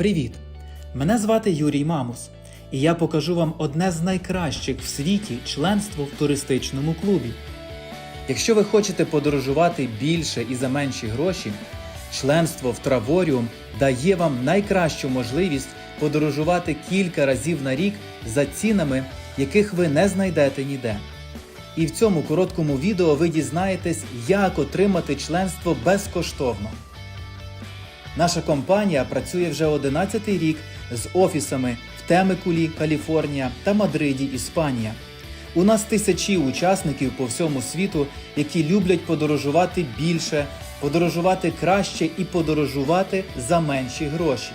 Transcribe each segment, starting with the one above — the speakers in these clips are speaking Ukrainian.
Привіт! Мене звати Юрій Мамус, і я покажу вам одне з найкращих в світі членство в туристичному клубі. Якщо ви хочете подорожувати більше і за менші гроші, членство в Траворіум дає вам найкращу можливість подорожувати кілька разів на рік за цінами, яких ви не знайдете ніде. І в цьому короткому відео ви дізнаєтесь, як отримати членство безкоштовно. Наша компанія працює вже 11 рік з офісами в Темекулі, Каліфорнія та Мадриді, Іспанія. У нас тисячі учасників по всьому світу, які люблять подорожувати більше, подорожувати краще і подорожувати за менші гроші.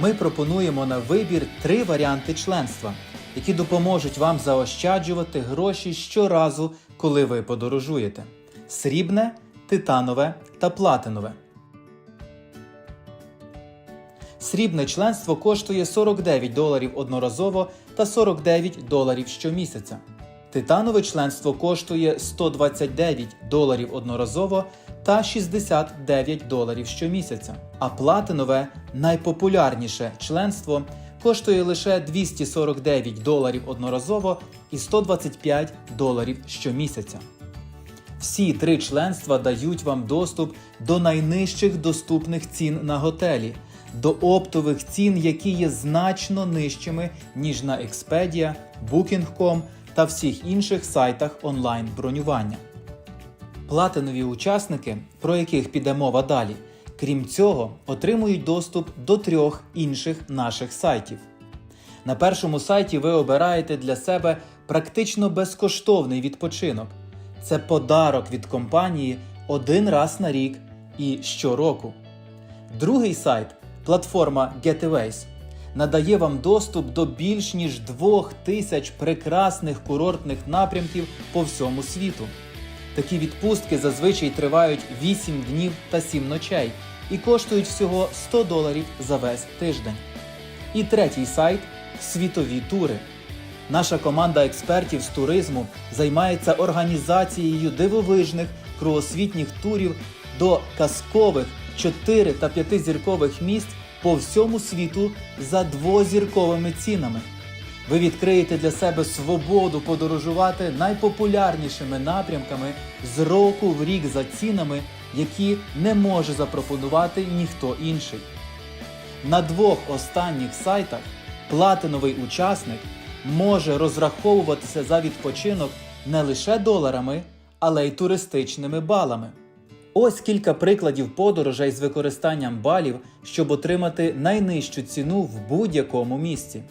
Ми пропонуємо на вибір три варіанти членства, які допоможуть вам заощаджувати гроші щоразу, коли ви подорожуєте: срібне, титанове та платинове. Срібне членство коштує 49 доларів одноразово та 49 доларів щомісяця. Титанове членство коштує 129 доларів одноразово та 69 доларів щомісяця. А платинове найпопулярніше членство коштує лише 249 доларів одноразово і 125 доларів щомісяця. Всі три членства дають вам доступ до найнижчих доступних цін на готелі, до оптових цін, які є значно нижчими, ніж на Expedia, Booking.com та всіх інших сайтах онлайн бронювання. Платинові учасники, про яких піде мова далі, крім цього, отримують доступ до трьох інших наших сайтів. На першому сайті ви обираєте для себе практично безкоштовний відпочинок. Це подарок від компанії один раз на рік і щороку. Другий сайт, платформа Getaways, надає вам доступ до більш ніж двох тисяч прекрасних курортних напрямків по всьому світу. Такі відпустки зазвичай тривають 8 днів та 7 ночей і коштують всього 100 доларів за весь тиждень. І третій сайт світові тури. Наша команда експертів з туризму займається організацією дивовижних кругосвітніх турів до казкових 4 та 5 зіркових місць по всьому світу за двозірковими цінами. Ви відкриєте для себе свободу подорожувати найпопулярнішими напрямками з року в рік за цінами, які не може запропонувати ніхто інший. На двох останніх сайтах платиновий учасник може розраховуватися за відпочинок не лише доларами, але й туристичними балами. Ось кілька прикладів подорожей з використанням балів, щоб отримати найнижчу ціну в будь-якому місці.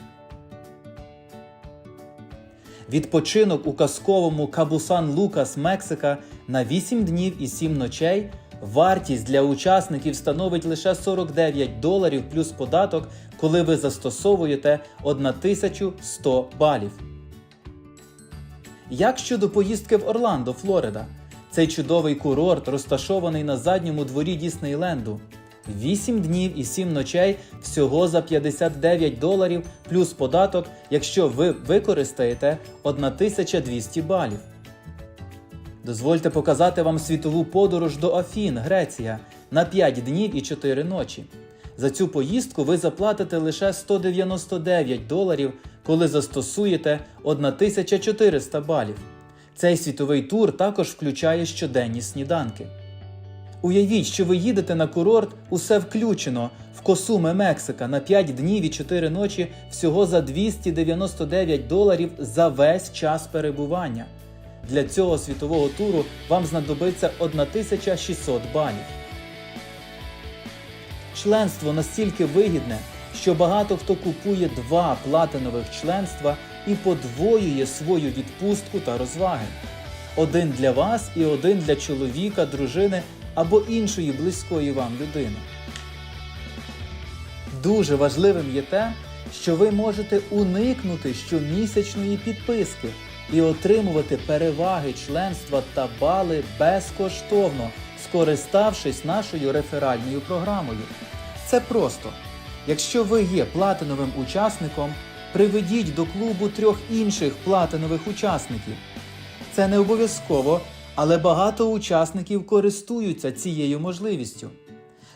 Відпочинок у казковому Кабусан Лукас, Мексика на 8 днів і 7 ночей. Вартість для учасників становить лише 49 доларів плюс податок, коли ви застосовуєте 1100 балів. Як щодо поїздки в Орландо, Флорида? Цей чудовий курорт розташований на задньому дворі Діснейленду. 8 днів і 7 ночей всього за 59 доларів плюс податок, якщо ви використаєте 1200 балів. Дозвольте показати вам світову подорож до Афін, Греція, на 5 днів і 4 ночі. За цю поїздку ви заплатите лише 199 доларів, коли застосуєте 1400 балів. Цей світовий тур також включає щоденні сніданки. Уявіть, що ви їдете на курорт, усе включено в Косуме, Мексика на 5 днів і 4 ночі всього за 299 доларів за весь час перебування. Для цього світового туру вам знадобиться 1600 балів. Членство настільки вигідне, що багато хто купує два платинових членства і подвоює свою відпустку та розваги. Один для вас і один для чоловіка, дружини або іншої близької вам людини. Дуже важливим є те, що ви можете уникнути щомісячної підписки і отримувати переваги членства та бали безкоштовно, скориставшись нашою реферальною програмою. Це просто. Якщо ви є платиновим учасником, приведіть до клубу трьох інших платинових учасників. Це не обов'язково, але багато учасників користуються цією можливістю.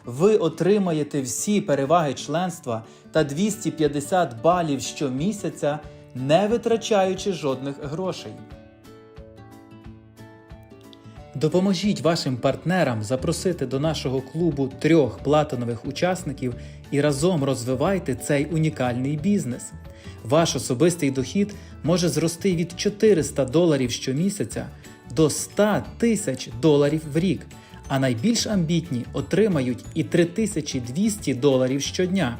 ви отримаєте всі переваги членства та 250 балів щомісяця, не витрачаючи жодних грошей. Допоможіть вашим партнерам запросити до нашого клубу трьох платинових учасників і разом розвивайте цей унікальний бізнес. Ваш особистий дохід може зрости від 400 доларів щомісяця до 100 тисяч доларів в рік, а найбільш амбітні отримають і 3200 доларів щодня.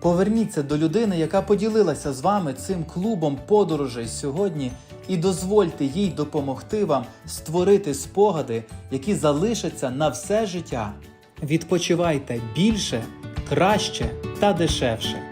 Поверніться до людини, яка поділилася з вами цим клубом подорожей сьогодні, і дозвольте їй допомогти вам створити спогади, які залишаться на все життя. Відпочивайте більше, краще та дешевше.